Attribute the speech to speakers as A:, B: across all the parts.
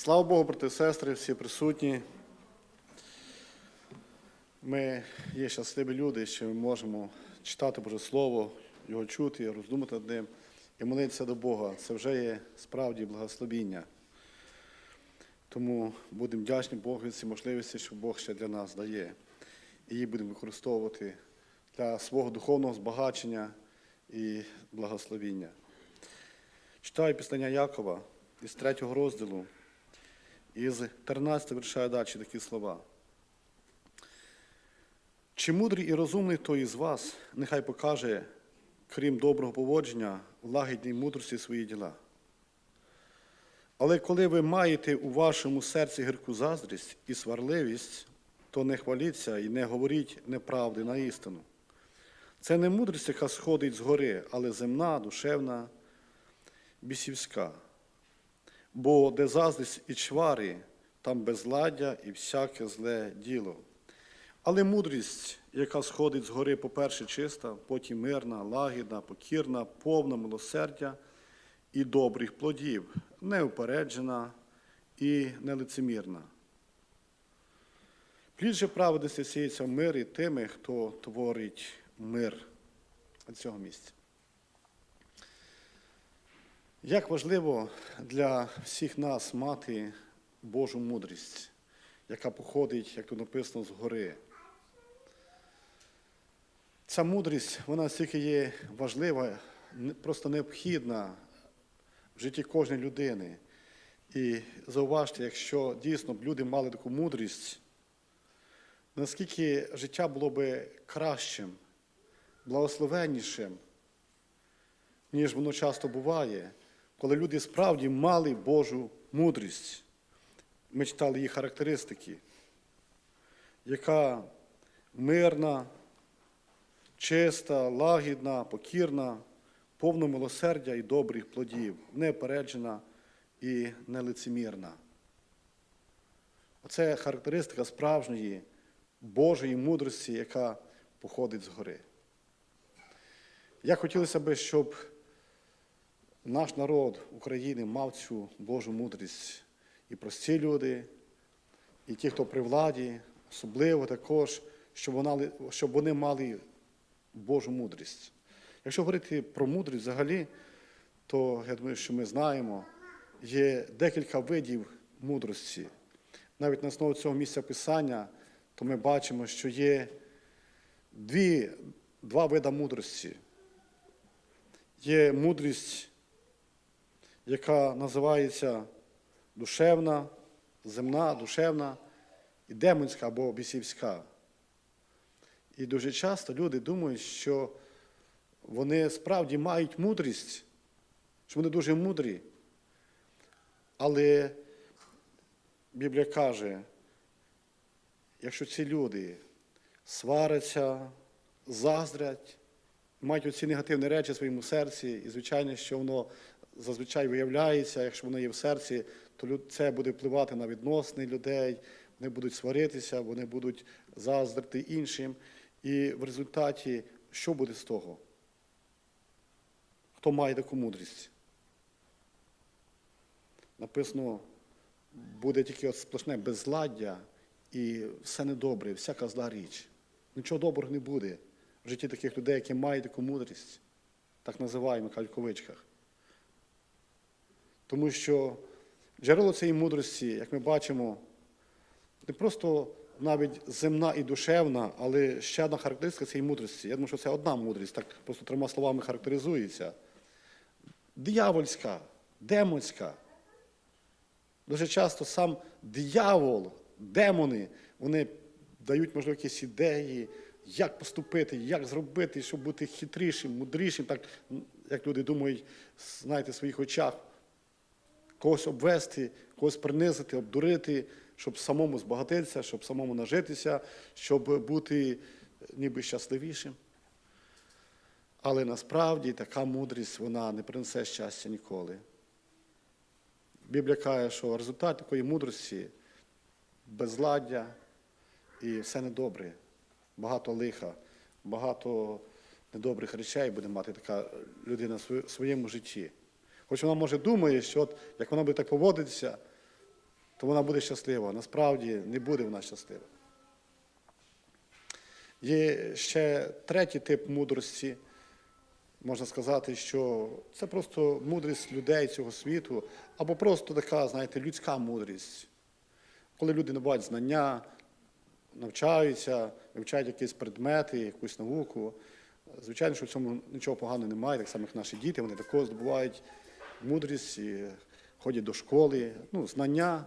A: Слава Богу, брати сестри, всі присутні. Ми є щасливі люди, що ми можемо читати Боже Слово, його чути, роздумати над ним і молитися до Бога. Це вже є справді благословіння. Тому будемо вдячні Богу ці можливості, що Бог ще для нас дає. І її будемо використовувати для свого духовного збагачення і благословіння. Читаю післання Якова із третього розділу, із 13 вирішаю далі такі слова. Чи мудрий і розумний той із вас, нехай покаже, крім доброго поводження, лагідній мудрості свої діла. Але коли ви маєте у вашому серці гірку заздрість і сварливість, то не хваліться і не говоріть неправди на істину. Це не мудрість, яка сходить згори, але земна, душевна, бісівська. Бо де заздрість і чвари, там безладдя і всяке зле діло. Але мудрість, яка сходить згори, по-перше, чиста, потім мирна, лагідна, покірна, повна милосердя і добрих плодів, неупереджена і нелицемірна. Плід же праведності сіється в мирі тими, хто творить мир цього місця. Як важливо для всіх нас мати Божу мудрість, яка походить, як тут написано, з гори. Ця мудрість, вона стільки є важлива, просто необхідна в житті кожної людини. І зауважте, якщо дійсно б люди мали таку мудрість, наскільки життя було би кращим, благословеннішим, ніж воно часто буває, коли люди справді мали Божу мудрість. Ми читали її характеристики, яка мирна, чиста, лагідна, покірна, повна милосердя і добрих плодів, непереджена і нелицемірна. Оце характеристика справжньої Божої мудрості, яка походить згори. Я хотілося б, щоб наш народ України мав цю Божу мудрість. І прості люди, і ті, хто при владі, особливо також, щоб, вона, щоб вони мали Божу мудрість. Якщо говорити про мудрість взагалі, то я думаю, що ми знаємо, є декілька видів мудрості. Навіть на основі цього місця писання, то ми бачимо, що є дві, два види мудрості. Є мудрість, яка називається душевна, земна, душевна і демонська або бісівська. І дуже часто люди думають, що вони справді мають мудрість, що вони дуже мудрі. Але Біблія каже, якщо ці люди сваряться, заздрять, мають оці негативні речі в своєму серці, і, звичайно, що воно зазвичай виявляється, якщо воно є в серці, то це буде впливати на відносини людей, вони будуть сваритися, вони будуть заздрити іншим. І в результаті що буде з того? Хто має таку мудрість? Написано, буде тільки от сплошне безладдя і все недобре, всяка зла річ. Нічого доброго не буде в житті таких людей, які мають таку мудрість, так називаємо в кавичках. Тому що джерело цієї мудрості, як ми бачимо, не просто навіть земна і душевна, але ще одна характеристика цієї мудрості. Я думаю, що це одна мудрість, так просто трьома словами характеризується. Диявольська, демонська. Дуже часто сам диявол, демони, вони дають, можливо, якісь ідеї, як поступити, як зробити, щоб бути хитрішим, мудрішим, так, як люди думають, знаєте, в своїх очах когось обвести, когось принизити, обдурити, щоб самому збагатитися, щоб самому нажитися, щоб бути ніби щасливішим. Але насправді така мудрість вона не принесе щастя ніколи. Біблія каже, що результат такої мудрості безладдя і все недобре, багато лиха, багато недобрих речей буде мати така людина в своєму житті. Хоч вона може думає, що от, як вона буде так поводитися, то вона буде щаслива. Насправді не буде вона щаслива. Є ще третій тип мудрості. Можна сказати, що це просто мудрість людей цього світу, або просто така, знаєте, людська мудрість. Коли люди набувають знання, навчаються, вивчають якісь предмети, якусь науку. Звичайно, що в цьому нічого поганого немає, так само як наші діти, вони також здобувають мудрість, і ходять до школи, ну, знання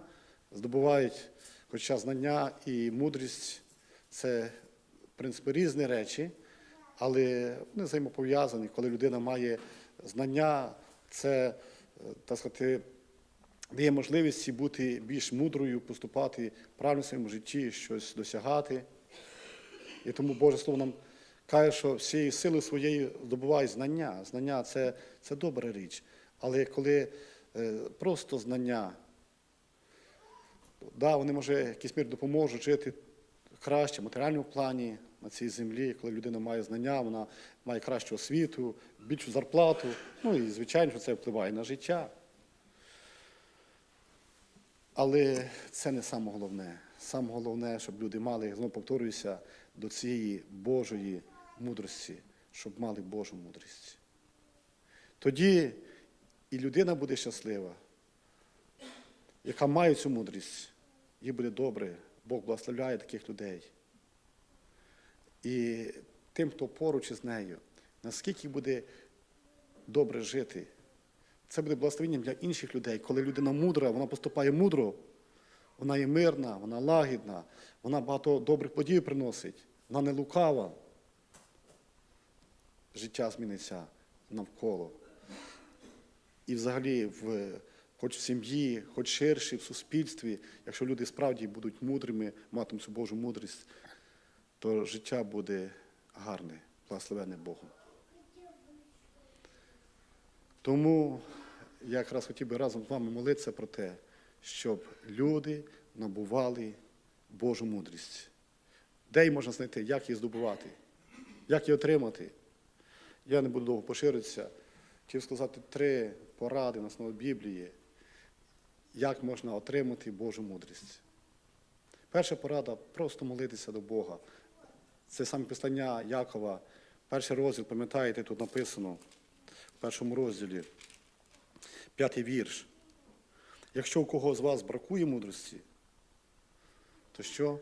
A: здобувають, хоча знання і мудрість це, в принципі, різні речі, але вони взаємопов'язані. Коли людина має знання, це, е, так сказати, дає можливість бути більш мудрою, поступати правильно в своєму житті, щось досягати. І тому Боже Слово нам каже, що всією силою своєю здобувають знання. Знання це, це добра річ. Але коли е, просто знання, да, вони, може, в якійсь мірі допоможуть жити краще в матеріальному плані на цій землі, коли людина має знання, вона має кращу освіту, більшу зарплату. Ну і звичайно, що це впливає на життя. Але це не саме головне. Саме головне, щоб люди мали, знову повторююся, до цієї Божої мудрості, щоб мали Божу мудрість. Тоді і людина буде щаслива, яка має цю мудрість, їй буде добре, Бог благословляє таких людей. І тим, хто поруч із нею, наскільки буде добре жити, це буде благословенням для інших людей. Коли людина мудра, вона поступає мудро, вона є мирна, вона лагідна, вона багато добрих подій приносить, вона не лукава. Життя зміниться навколо. І взагалі, в, хоч в сім'ї, хоч ширше, в суспільстві, якщо люди справді будуть мудрими, матимуть цю Божу мудрість, то життя буде гарне, благословене Богом. Тому я якраз хотів би разом з вами молитися про те, щоб люди набували Божу мудрість. Де її можна знайти, як її здобувати, як її отримати. Я не буду довго поширитися. Хотів сказати три поради на основі Біблії, як можна отримати Божу мудрість. Перша порада просто молитися до Бога. Це саме післання Якова. Перший розділ, пам'ятаєте, тут написано в першому розділі, п'ятий вірш. Якщо у кого з вас бракує мудрості, то що?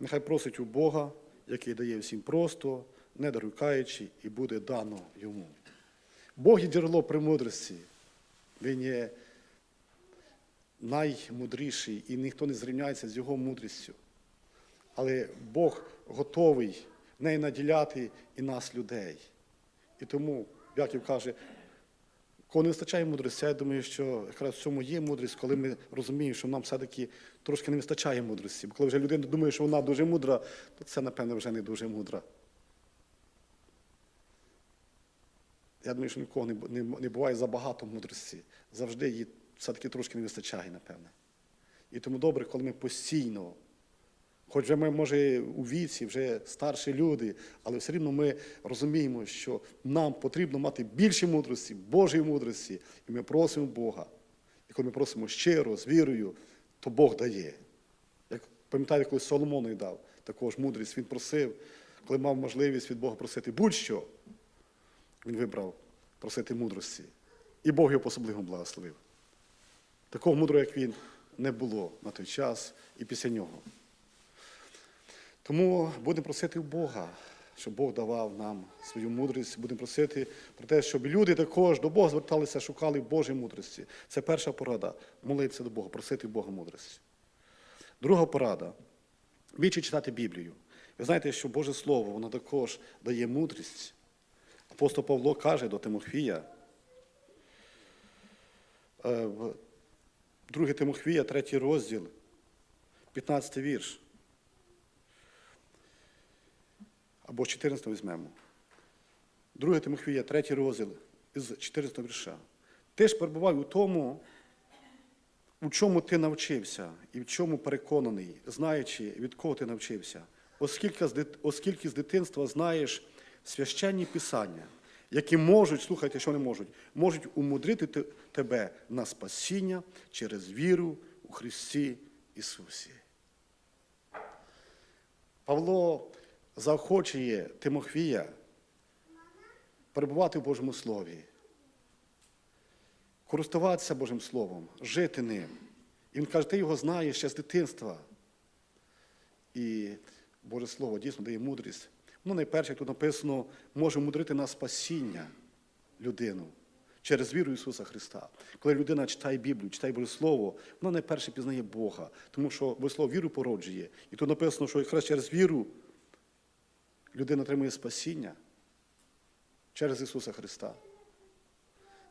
A: Нехай просить у Бога, який дає всім просто, не дорукаючи, і буде дано йому. Бог є джерело премудрості. Він є наймудріший, і ніхто не зрівняється з його мудрістю. Але Бог готовий нею наділяти і нас, людей. І тому, Яків каже, коли не вистачає мудрості, я думаю, що якраз в цьому є мудрість, коли ми розуміємо, що нам все-таки трошки не вистачає мудрості. Бо коли вже людина думає, що вона дуже мудра, то це, напевно, вже не дуже мудра. Я думаю, що нікого не, не, не буває забагато мудрості. Завжди її все-таки трошки не вистачає, напевне. І тому добре, коли ми постійно, хоч вже ми, може, у віці, вже старші люди, але все рівно ми розуміємо, що нам потрібно мати більше мудрості, Божої мудрості, і ми просимо Бога. І коли ми просимо щиро, з вірою, то Бог дає. Як пам'ятаєте, коли Соломону дав також мудрість, він просив, коли мав можливість від Бога просити будь-що, він вибрав просити мудрості. І Бог його особливо благословив. Такого мудрого, як він, не було на той час і після нього. Тому будемо просити у Бога, щоб Бог давав нам свою мудрість. Будемо просити про те, щоб люди також до Бога зверталися, шукали Божої мудрості. Це перша порада молитися до Бога, просити Бога мудрості. Друга порада більше читати Біблію. Ви знаєте, що Боже Слово, воно також дає мудрість. Апостол Павло каже до Тимофія, е, 2 Тимофія, 3 розділ, 15 вірш. Або з 14 візьмемо. 2 Тимофія, 3 розділ із 14 вірша. Ти ж перебувай у тому, у чому ти навчився і в чому переконаний, знаючи, від кого ти навчився, оскільки з дитинства знаєш священні писання, які можуть, слухайте, що не можуть, можуть умудрити тебе на спасіння через віру у Христі Ісусі. Павло заохочує Тимофія перебувати в Божому Слові, користуватися Божим Словом, жити ним. І він каже, ти його знаєш ще з дитинства. І Боже Слово дійсно дає мудрість. Ну, найперше, як тут написано, може мудрити на спасіння людину через віру Ісуса Христа. Коли людина читає Біблію, читає Боже Слово, вона найперше пізнає Бога, тому що Боже Слово віру породжує. І тут написано, що якраз через віру людина отримує спасіння через Ісуса Христа.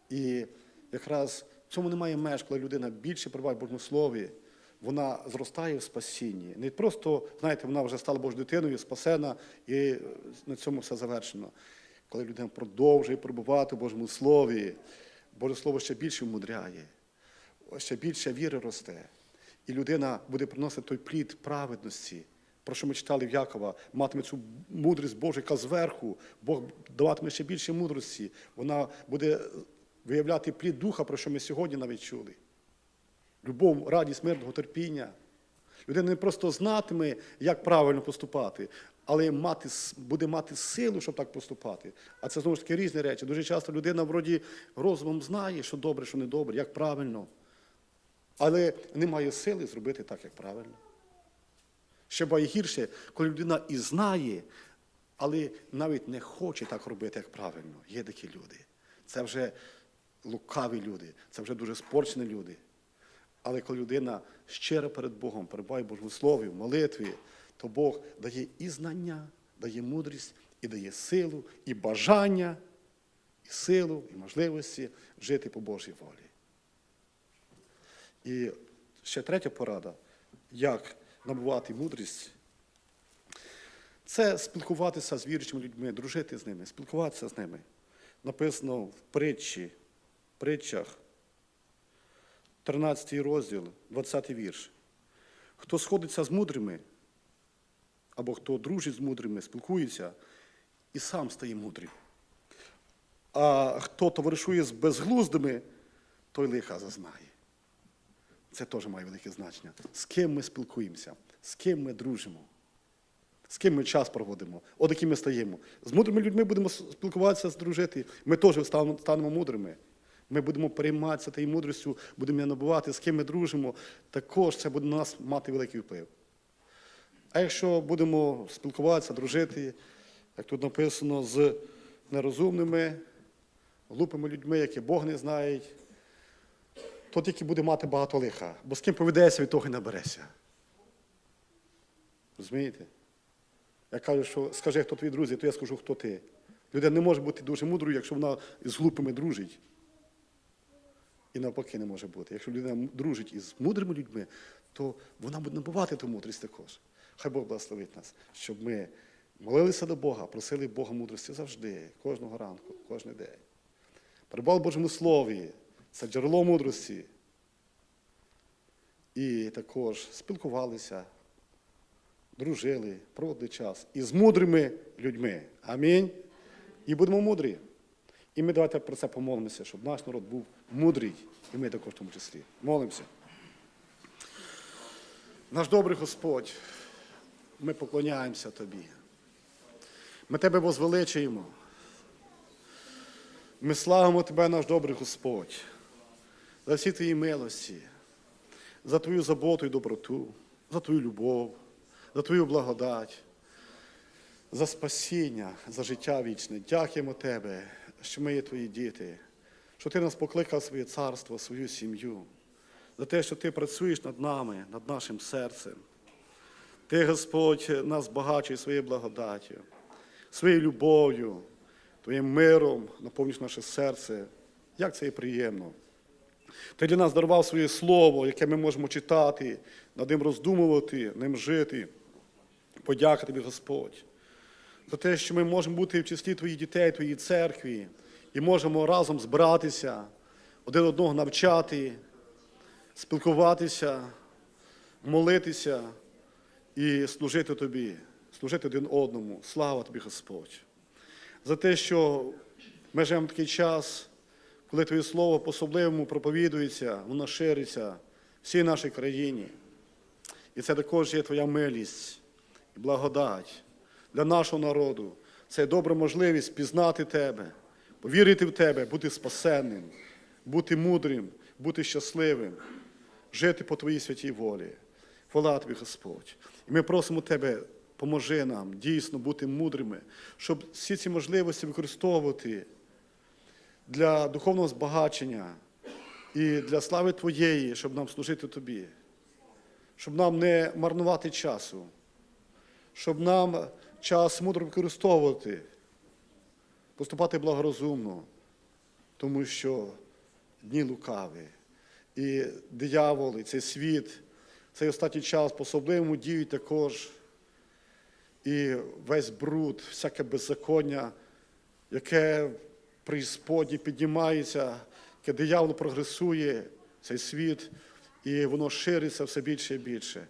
A: І якраз в цьому немає меж, коли людина більше перебуває в Божому Слові, вона зростає в спасінні. Не просто, знаєте, вона вже стала Божою дитиною, спасена, і на цьому все завершено. Коли людина продовжує перебувати в Божому Слові, Боже Слово ще більше вмудряє, ще більше віри росте. І людина буде приносити той плід праведності, про що ми читали в Якова, матиме цю мудрість Божу, яка зверху, Бог даватиме ще більше мудрості. Вона буде виявляти плід духа, про що ми сьогодні навіть чули. Любов, радість, мирного терпіння. Людина не просто знатиме, як правильно поступати, але мати, буде мати силу, щоб так поступати. А це знову ж таки різні речі. Дуже часто людина вроді розумом знає, що добре, що не добре, як правильно, але не має сили зробити так, як правильно. Ще гірше, коли людина і знає, але навіть не хоче так робити, як правильно. Є такі люди. Це вже лукаві люди, це вже дуже спорчені люди. Але коли людина щиро перед Богом перебуває в Божому Слові, в молитві, то Бог дає і знання, дає мудрість, і дає силу, і бажання, і силу, і можливості жити по Божій волі. І ще третя порада, як набувати мудрість, це спілкуватися з віруючими людьми, дружити з ними, спілкуватися з ними. Написано в притчі, притчах, 13 розділ, 20 вірш. Хто сходиться з мудрими, або хто дружить з мудрими, спілкується, і сам стає мудрим. А хто товаришує з безглуздими, той лиха зазнає. Це теж має велике значення. З ким ми спілкуємося, з ким ми дружимо, з ким ми час проводимо, от які ми стаємо. З мудрими людьми будемо спілкуватися, дружити. Ми теж станемо мудрими. Ми будемо перейматися тією мудрістю, будемо набувати, з ким ми дружимо. Також це буде на нас мати великий вплив. А якщо будемо спілкуватися, дружити, як тут написано, з нерозумними, глупими людьми, які Бог не знає, то тільки буде мати багато лиха, бо з ким поведеться, від того і набереся. Розумієте? Я кажу, що скажи, хто твої друзі, то я скажу, хто ти. Людина не може бути дуже мудрою, якщо вона з глупими дружить. І навпаки не може бути. Якщо людина дружить із мудрими людьми, то вона буде набувати ту мудрість також. Хай Бог благословить нас, щоб ми молилися до Бога, просили Бога мудрості завжди, кожного ранку, кожен день. Перебували в Божому Слові, це джерело мудрості. І також спілкувалися, дружили, проводили час із мудрими людьми. Амінь. І будемо мудрі. І ми давайте про це помолимося, щоб наш народ був мудрий, і ми також в тому числі. Молимося. Наш добрий Господь, ми поклоняємося Тобі. Ми Тебе возвеличуємо. Ми славимо Тебе, наш добрий Господь, за всі Твої милості, за Твою заботу і доброту, за Твою любов, за Твою благодать, за спасіння, за життя вічне. Дякуємо Тебе, що ми є Твої діти, що Ти нас покликав своє царство, свою сім'ю, за те, що Ти працюєш над нами, над нашим серцем. Ти, Господь, нас багачує своєю благодаттю, своєю любов'ю, Твоїм миром наповнюєш наше серце. Як це є приємно. Ти для нас дарував своє слово, яке ми можемо читати, над ним роздумувати, ним жити. Подяка тобі, Господь, за те, що ми можемо бути в числі твоїх дітей, твоїй церкві, і можемо разом збиратися, один одного навчати, спілкуватися, молитися і служити тобі, служити один одному. Слава тобі, Господь. За те, що ми живемо в такий час, коли Твоє Слово по-особливому проповідується, воно шириться, всій нашій країні. І це також є Твоя милість і благодать для нашого народу. Це добра можливість пізнати Тебе, повірити в Тебе, бути спасенним, бути мудрим, бути щасливим, жити по Твоїй святій волі. Хвала Тобі, Господь. І ми просимо Тебе, поможи нам дійсно бути мудрими, щоб всі ці можливості використовувати для духовного збагачення і для слави Твоєї, щоб нам служити Тобі, щоб нам не марнувати часу, щоб нам час мудро використовувати, поступати благорозумно, тому що дні лукаві. І диявол, і цей світ, цей останній час по-особливому діють також. І весь бруд, всяке беззаконня, яке при Господі піднімається, яке диявол прогресує, цей світ, і воно шириться все більше і більше.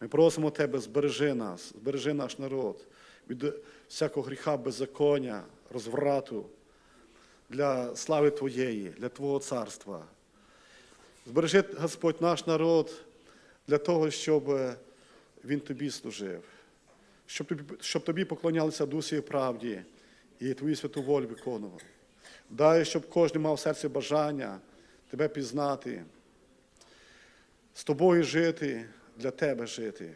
A: Ми просимо Тебе, збережи нас, збережи наш народ від всякого гріха, беззаконня, розврату для слави Твоєї, для Твого царства. Збережи, Господь, наш народ для того, щоб він Тобі служив, щоб тобі, щоб тобі поклонялися дусі і правді і Твою святу волю виконував. Дай, щоб кожен мав в серці бажання Тебе пізнати, з тобою жити, для Тебе жити.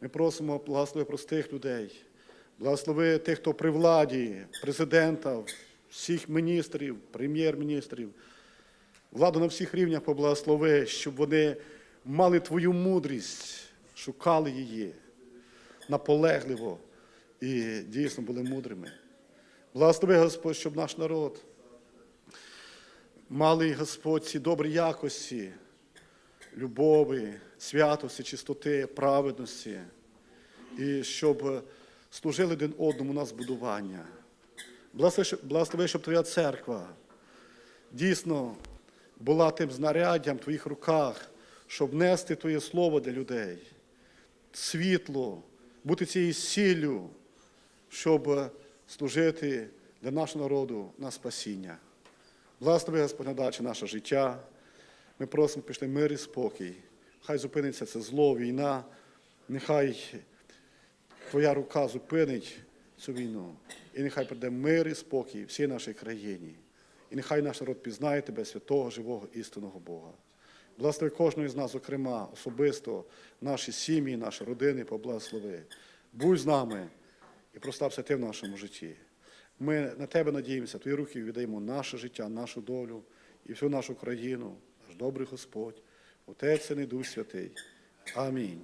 A: Ми просимо благослови простих людей, благослови тих, хто при владі, президента, всіх міністрів, прем'єр-міністрів, владу на всіх рівнях поблагослови, щоб вони мали Твою мудрість, шукали її наполегливо і дійсно були мудрими. Благослови, Господь, щоб наш народ мали, Господь, ці добрі якості, любові, святості, чистоти, праведності, і щоб служили один одному на збудування. Благослови, щоб- Твоя церква дійсно була тим знаряддям в Твоїх руках, щоб нести Твоє слово для людей, світло, бути цією сіллю, щоб служити для нашого народу на спасіння. Благослови, Господь, надачі наше життя. Ми просимо пішли мир і спокій. Хай зупиниться це зло, війна, нехай Твоя рука зупинить цю війну. І нехай прийде мир і спокій всій нашій країні. І нехай наш народ пізнає Тебе, святого, живого, істинного Бога. Благослови кожного з нас, зокрема, особисто, наші сім'ї, наші родини, поблагослови. Будь з нами і простався ти в нашому житті. Ми на тебе надіємося, твої руки віддаємо наше життя, нашу долю і всю нашу країну, наш добрий Господь, Отець і Дух Святий. Амінь.